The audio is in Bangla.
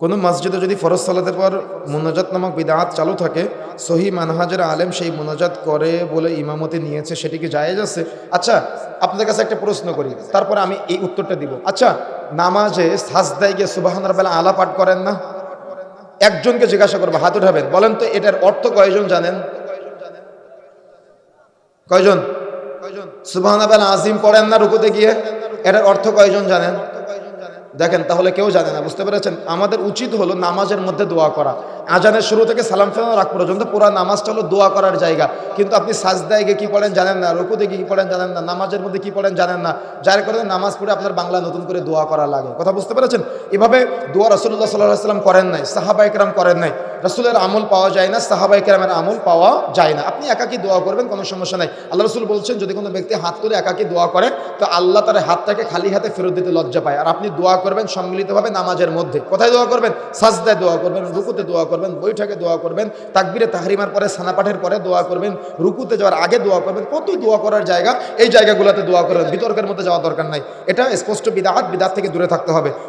কোনো মসজিদে যদি ফরজ সালাতের পর মোনাজাত নামক বিদাত চালু থাকে, সহি মানহাজের আলেম সেই মোনাজাত করে বলে ইমামতি নিয়েছে, সেটি কি জায়েজ আছে? আচ্ছা আপনাদের কাছে একটা প্রশ্ন করি, তারপরে আমি এই উত্তরটা দিব। আচ্ছা নামাজে সাজদায় গিয়ে সুবাহান বেলা আলা পাঠ করেন না? একজনকে জিজ্ঞাসা করব, হাত উঠাবেন, বলেন তো এটার অর্থ কয়জন জানেন? কয়জন? কয়জন সুবাহান আজিম পড়েন না রুকুতে গিয়ে? এটার অর্থ কয়জন জানেন? দেখেন তাহলে কেউ জানে না বুঝতে পেরেছেন? আমাদের উচিত হলো নামাজের মধ্যে দোয়া করা। আজানের শুরু থেকে সালাম ফেরানোর রাখ পর্যন্ত পুরো নামাজটা হলো দোয়া করার জায়গা। কিন্তু আপনি সাজদায় গিয়ে কী পড়েন জানেন না, রুকুতে গিয়ে কী পড়েন জানেন না, নামাজের মধ্যে কী পড়েন জানেন না, যার কারণে নামাজ পড়ে আপনার বাংলা নতুন করে দোয়া করা লাগে। কথা বুঝতে পেরেছেন? এভাবে দোয়া রসুল্লাহ সাল্লাহ সাল্লাম করেন নাই, সাহাবা একরাম করেন নাই। রসুলের আমল পাওয়া যায় না, সাহাবা একরামের আমল পাওয়া যায় না। আপনি একাকি দোয়া করবেন, কোনো সমস্যা নাই। আল্লাহ রসুল বলছেন, যদি কোনো ব্যক্তি হাত তুলে একাকি দোয়া করে, তো আল্লাহ তার হাতটাকে খালি হাতে ফেরত দিতে লজ্জা পায়। আর আপনি দোয়া করবেন সম্মিলিতভাবে নামাজের মধ্যে। কোথায় দোয়া করবেন? সাজদায় দোয়া করবেন, রুকুতে দোয়া করবেন। বৈঠকে দোয়া করবেন, তাকবিরে তাহরিমার পরে, সানাপাঠের পরে দোয়া করবেন, রুকুতে যাওয়ার আগে দোয়া করবেন, কত দোয়া করার জায়গা, এই জায়গাগুলোতে দোয়া করবেন, বিতর্কের মধ্যে যাওয়া দরকার নাই। এটা স্পষ্ট বিদাহাত বিদাত থেকে দূরে থাকতে হবে।